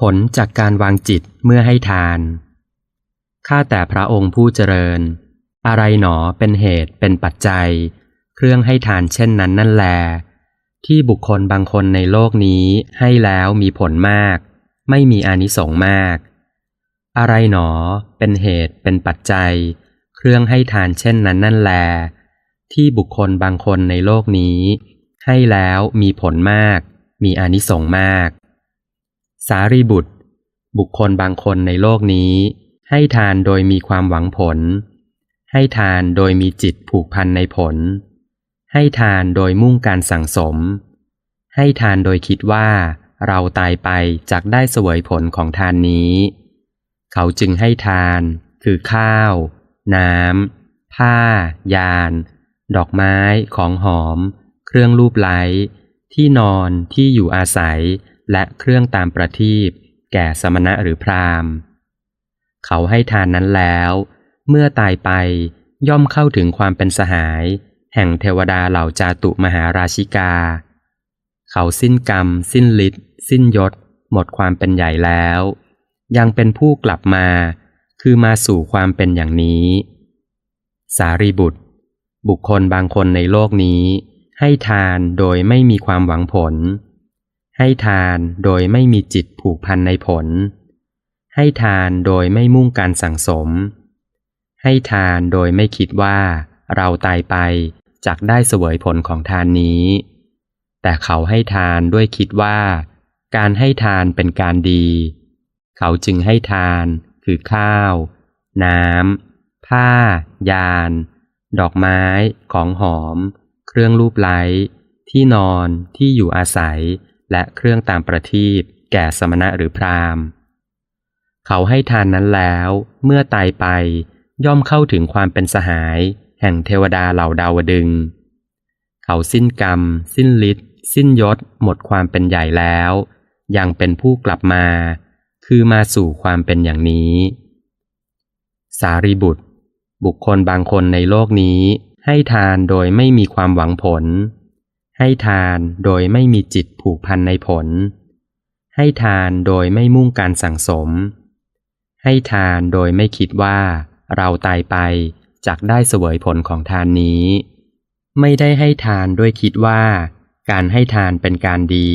ผลจากการวางจิตเมื่อให้ทาน ข้าแต่พระองค์ผู้เจริญ อะไรหนอเป็นเหตุเป็นปัจจัย เครื่องให้ทานเช่นนั้นนั่นแล ที่บุคคลบางคนในโลกนี้ให้แล้วมีผลมาก ไม่มีอานิสงส์มาก อะไรหนอเป็นเหตุเป็นปัจจัย เครื่องให้ทานเช่นนั้นนั่นแล ที่บุคคลบางคนในโลกนี้ ให้แล้วมีผลมาก มีอานิสงส์มาก สารีบุตร บุคคลบางคนในโลกนี้ ให้ทานโดยมีความหวังผล ให้ทานโดยมีจิตผูกพันในผล ให้ทานโดยมุ่งการสั่งสม ให้ทานโดยคิดว่า เราตายไปจากได้เสวยผลของทานนี้ เขาจึงให้ทาน คือข้าว น้ำผ้า ยาน ดอกไม้ ของหอม เครื่องรูปไล้ ที่นอนที่อยู่อาศัย และเครื่องตามประทีปแก่สมณะหรือพราหมณ์ เขาให้ทานนั้นแล้ว เมื่อตายไปย่อมเข้าถึงความเป็นสหาย แห่งเทวดาเหล่าจาตุมหาราชิกา เขาสิ้นกรรม สิ้นฤทธิ์สิ้นยศ หมดความเป็นใหญ่แล้ว ยังเป็นผู้กลับมา คือมาสู่ความเป็นอย่างนี้ สารีบุตร บุคคลบางคนในโลกนี้ ให้ทานโดยไม่มีความหวังผล ให้ทานโดยไม่มีจิตผูกพันในผล ให้ทานโดยไม่มุ่งการสั่งสม ให้ทานโดยไม่คิดว่า เราตายไปจักได้เสวยผลของทานนี้ แต่เขาให้ทานด้วยคิดว่า การให้ทานเป็นการดี เขาจึงให้ทานคือข้าว น้ำ ผ้า ยาน ดอกไม้ ของหอม เครื่องรูปไล้ ที่นอน ที่อยู่อาศัย และเครื่องตามประทีปแก่สมณะหรือพราหมณ์ เขาให้ทานนั้นแล้ว เมื่อตายไปย่อมเข้าถึงความเป็นสหาย แห่งเทวดาเหล่าดาวดึง เขาสิ้นกรรม สิ้นฤทธิ์สิ้นยศ หมดความเป็นใหญ่แล้ว ยังเป็นผู้กลับมา คือมาสู่ความเป็นอย่างนี้ สารีบุตร บุคคลบางคนในโลกนี้ให้ทานโดยไม่มีความหวังผล ให้ทานโดยไม่มีจิตผูกพันในผล ให้ทานโดยไม่มุ่งการสั่งสม ให้ทานโดยไม่คิดว่า เราตายไปจักได้เสวยผลของทานนี้ ไม่ได้ให้ทานด้วยคิดว่า การให้ทานเป็นการดี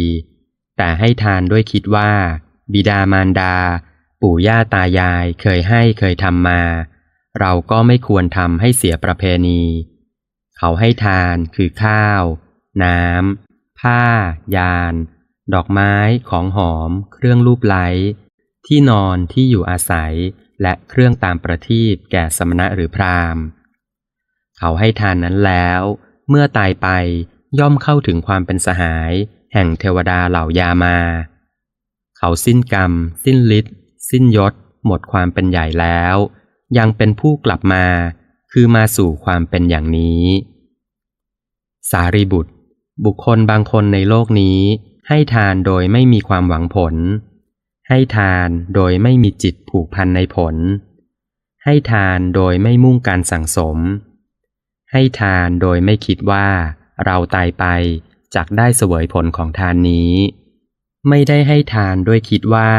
แต่ให้ทานด้วยคิดว่า บิดามารดา ปู่ย่าตายายเคยให้เคยทำมา เราก็ไม่ควรทำให้เสียประเพณี เขาให้ทานคือข้าว น้ำ ผ้า ยาน ดอกไม้ ของหอม เครื่องรูปไล้ ที่นอนที่อยู่อาศัย และเครื่องตามประทีปแก่สมณะหรือพราหมณ์ เขาให้ทานนั้นแล้ว เมื่อตายไปย่อมเข้าถึงความเป็นสหาย แห่งเทวดาเหล่ายามา เขาสิ้นกรรม สิ้นฤทธิ์สิ้นยศ หมดความเป็นใหญ่แล้ว ยังเป็นผู้กลับมา คือมาสู่ความเป็นอย่างนี้ สารีบุตร บุคคลบางคนในโลกนี้ ให้ทานโดยไม่มีความหวังผล ให้ทานโดยไม่มีจิตผูกพันในผล ให้ทานโดยไม่มุ่งการสั่งสม ให้ทานโดยไม่คิดว่า เราตายไปจักได้เสวยผลของทานนี้ ไม่ได้ให้ทานด้วยคิดว่า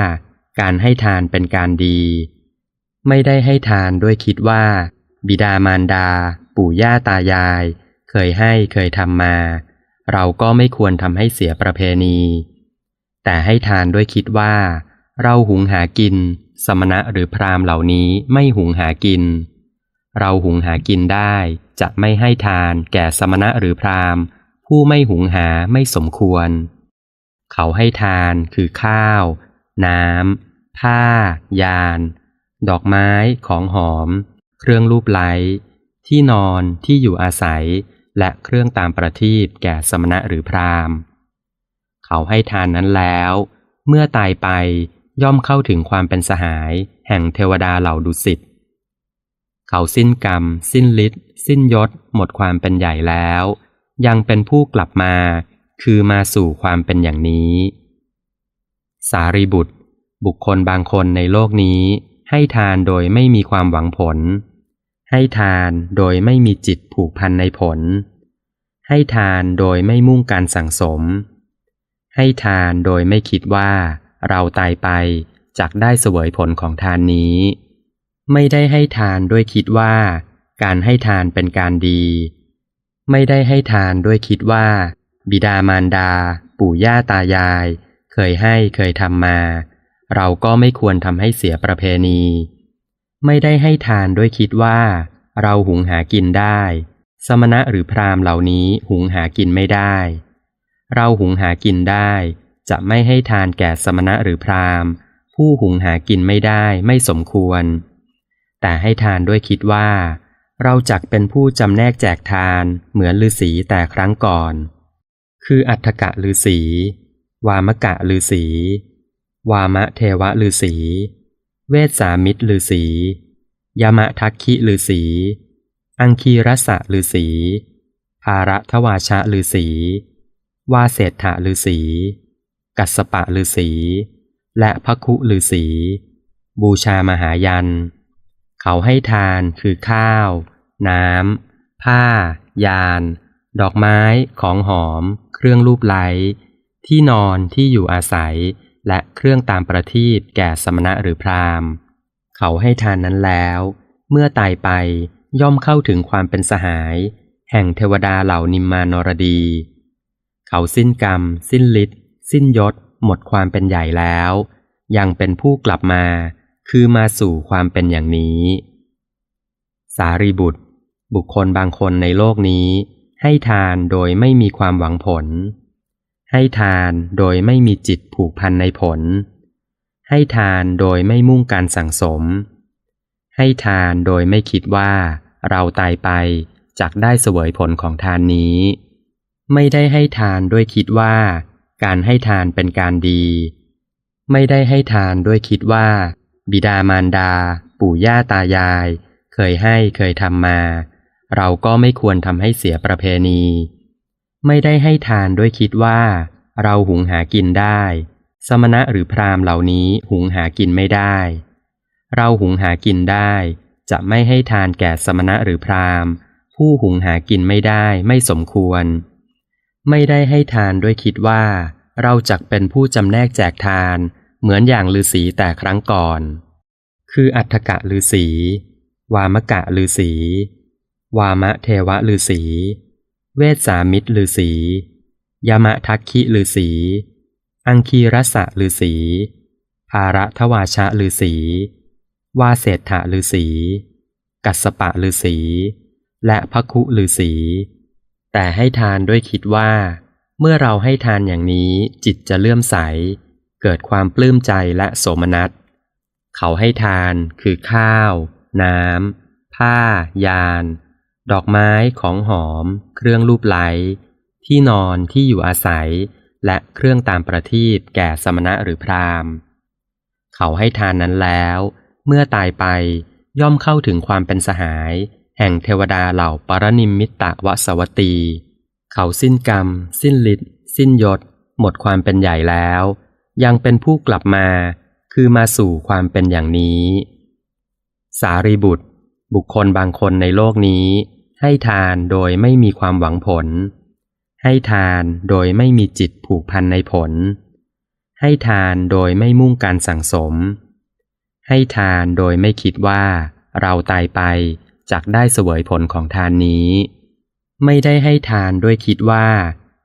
การให้ทานเป็นการดี ไม่ได้ให้ทานด้วยคิดว่า บิดามารดา ปู่ย่าตายาย เคยให้เคยทำมา เราก็ไม่ควรทำให้เสียประเพณี แต่ให้ทานด้วยคิดว่า เราหุงหากิน สมณะหรือพราหมณ์เหล่านี้ไม่หุงหากิน เราหุงหากินได้จะไม่ให้ทานแก่สมณะหรือพราหมณ์ ผู้ไม่หุงหาไม่สมควร เขาให้ทานคือข้าว น้ำผ้า ยาน ดอกไม้ของหอม เครื่องรูปไล้ที่นอนที่อยู่อาศัย และเครื่องตามประทีปแก่สมณะหรือพราหมณ์ เขาให้ทานนั้นแล้ว เมื่อตายไปย่อมเข้าถึงความเป็นสหาย แห่งเทวดาเหล่าดุสิต เขาสิ้นกรรม สิ้นฤทธิ์สิ้นยศ หมดความเป็นใหญ่แล้ว ยังเป็นผู้กลับมา คือมาสู่ความเป็นอย่างนี้ สารีบุตร บุคคลบางคนในโลกนี้ ให้ทานโดยไม่มีความหวังผล ให้ทานโดยไม่มีจิตผูกพันในผล ให้ทานโดยไม่มุ่งการสั่งสม ให้ทานโดยไม่คิดว่า เราตายไปจักได้เสวยผลของทานนี้ ไม่ได้ให้ทานด้วยคิดว่า การให้ทานเป็นการดี ไม่ได้ให้ทานด้วยคิดว่า บิดามารดา ปู่ย่าตายาย เคยให้เคยทำมา เราก็ไม่ควรทำให้เสียประเพณี ไม่ได้ให้ทานด้วยคิดว่า เราหุงหากินได้ สมณะหรือพราหมณ์เหล่านี้หุงหากินไม่ได้ เราหุงหากินได้ จะไม่ให้ทานแก่สมณะหรือพราหมณ์ ผู้หุงหากินไม่ได้ไม่สมควร แต่ให้ทานด้วยคิดว่า เราจักเป็นผู้จำแนกแจกทานเหมือนฤาษีแต่ครั้งก่อน คืออัฏฐกะฤาษีวามกะฤาษีวามะเทวะฤาษี เวสสามิตรฤาษียามะทักขิฤาษีอังคีรสะฤาษีภาระทวาชะฤาษีวาเศรษฐฤาษีกัสสปะฤาษีและพระคุฤาษีบูชามหายัน เขาให้ทานคือข้าว น้ำ ผ้า ยาน ดอกไม้ ของหอม เครื่องรูปไล้ ที่นอนที่อยู่อาศัย และเครื่องตามประทีปแก่สมณะหรือพราหมณ์ เขาให้ทานนั้นแล้ว เมื่อตายไปย่อมเข้าถึงความเป็นสหาย แห่งเทวดาเหล่านิมมานรดี เขาสิ้นกรรม สิ้นฤทธิ์สิ้นยศ หมดความเป็นใหญ่แล้ว ยังเป็นผู้กลับมา คือมาสู่ความเป็นอย่างนี้ สารีบุตร บุคคลบางคนในโลกนี้ ให้ทานโดยไม่มีความหวังผล ให้ทานโดยไม่มีจิตผูกพันในผล ให้ทานโดยไม่มุ่งการสั่งสม ให้ทานโดยไม่คิดว่า เราตายไปจักได้เสวยผลของทานนี้ ไม่ได้ให้ทานด้วยคิดว่า การให้ทานเป็นการดี ไม่ได้ให้ทานด้วยคิดว่า บิดามารดา ปู่ย่าตายาย เคยให้เคยทำมา เราก็ไม่ควรทำให้เสียประเพณี ไม่ได้ให้ทานด้วยคิดว่า เราหุงหากินได้ สมณะหรือพราหมณ์เหล่านี้หุงหากินไม่ได้ เราหุงหากินได้ จะไม่ให้ทานแก่สมณะหรือพราหมณ์ ผู้หุงหากินไม่ได้ไม่สมควร ไม่ได้ให้ทานด้วยคิดว่า เราจักเป็นผู้จำแนกแจกทานเหมือนอย่างฤาษีแต่ครั้งก่อน คืออัฏฐกะฤาษี วามกะฤาษี วามะเทวะฤาษี เวสสามิตรฤาษียามะทักขิฤาษีอังคีรสะฤาษีภาระทวาชะฤาษีวาเศรษฐะฤาษีกัสสปะฤาษีและพระคุฤาษีแต่ให้ทานด้วยคิดว่า เมื่อเราให้ทานอย่างนี้จิตจะเลื่อมใส เกิดความปลื้มใจและโสมนัส เขาให้ทานคือข้าว น้ำผ้ายาน ดอกไม้ของหอม เครื่องรูปไหล ที่นอนที่อยู่อาศัย และเครื่องตามประทีปแก่สมณะหรือพราหมณ์ เขาให้ทานนั้นแล้ว เมื่อตายไปย่อมเข้าถึงความเป็นสหาย แห่งเทวดาเหล่าปรนิมมิตตวสวัตตี เขาสิ้นกรรม สิ้นฤทธิ์สิ้นยศ หมดความเป็นใหญ่แล้ว ยังเป็นผู้กลับมา คือมาสู่ความเป็นอย่างนี้ สารีบุตร บุคคลบางคนในโลกนี้ ให้ทานโดยไม่มีความหวังผล ให้ทานโดยไม่มีจิตผูกพันในผล ให้ทานโดยไม่มุ่งการสั่งสม ให้ทานโดยไม่คิดว่า เราตายไปจักได้เสวยผลของทานนี้ ไม่ได้ให้ทานด้วยคิดว่า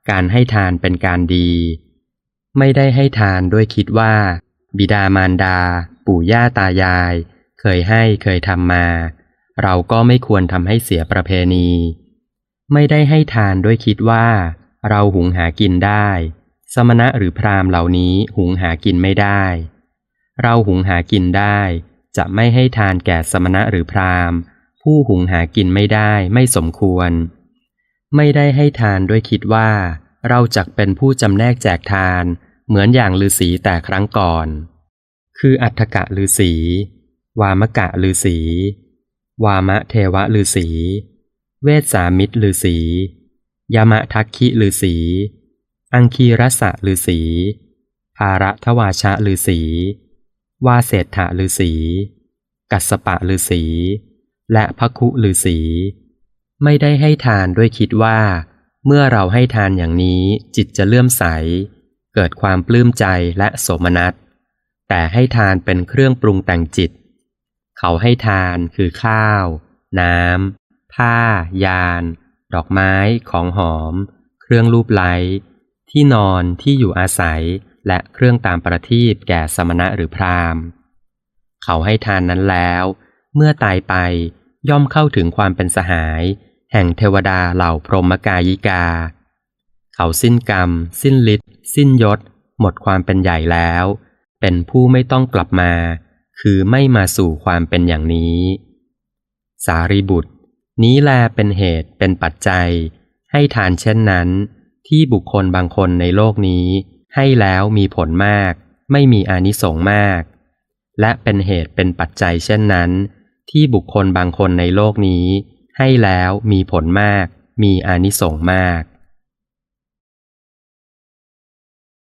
การให้ทานเป็นการดี ไม่ได้ให้ทานด้วยคิดว่า บิดามารดา ปู่ย่าตายาย เคยให้เคยทำมา เราก็ไม่ควรทำให้เสียประเพณี ไม่ได้ให้ทานด้วยคิดว่า เราหุงหากินได้ สมณะหรือพราหมณ์เหล่านี้หุงหากินไม่ได้ เราหุงหากินได้ จะไม่ให้ทานแก่สมณะหรือพราหมณ์ ผู้หุงหากินไม่ได้ไม่สมควร ไม่ได้ให้ทานด้วยคิดว่า เราจักเป็นผู้จำแนกแจกทาน เหมือนอย่างฤาษีแต่ครั้งก่อน คืออัฏฐกะฤาษีวามกะฤาษี วามะเทวะฤาษี เวสามิตรฤาษียามะทักขิฤาษี อังคีรสะฤาษีภาระทวาชะฤาษี วาเศษฐฤาษี กัสสปะฤาษี และพระคุฤาษี ไม่ได้ให้ทานด้วยคิดว่า เมื่อเราให้ทานอย่างนี้จิตจะเลื่อมใส เกิดความปลื้มใจและโสมนัส แต่ให้ทานเป็นเครื่องปรุงแต่งจิต เขาให้ทานคือข้าว น้ำ ผ้า ยาน ดอกไม้ ของหอม เครื่องรูปไล้ ที่นอนที่อยู่อาศัย และเครื่องตามประทีปแก่สมณะหรือพราหมณ์ เขาให้ทานนั้นแล้ว เมื่อตายไปย่อมเข้าถึงความเป็นสหาย แห่งเทวดาเหล่าพรหมกายิกา เขาสิ้นกรรม สิ้นฤทธิ์สิ้นยศ หมดความเป็นใหญ่แล้ว เป็นผู้ไม่ต้องกลับมา คือไม่มาสู่ความเป็นอย่างนี้ สารีบุตร นี้แลเป็นเหตุเป็นปัจจัย ให้ทานเช่นนั้น ที่บุคคลบางคนในโลกนี้ ให้แล้วมีผลมาก ไม่มีอานิสงส์มาก และเป็นเหตุเป็นปัจจัยเช่นนั้น ที่บุคคลบางคนในโลกนี้ ให้แล้วมีผลมาก มีอานิสงส์มาก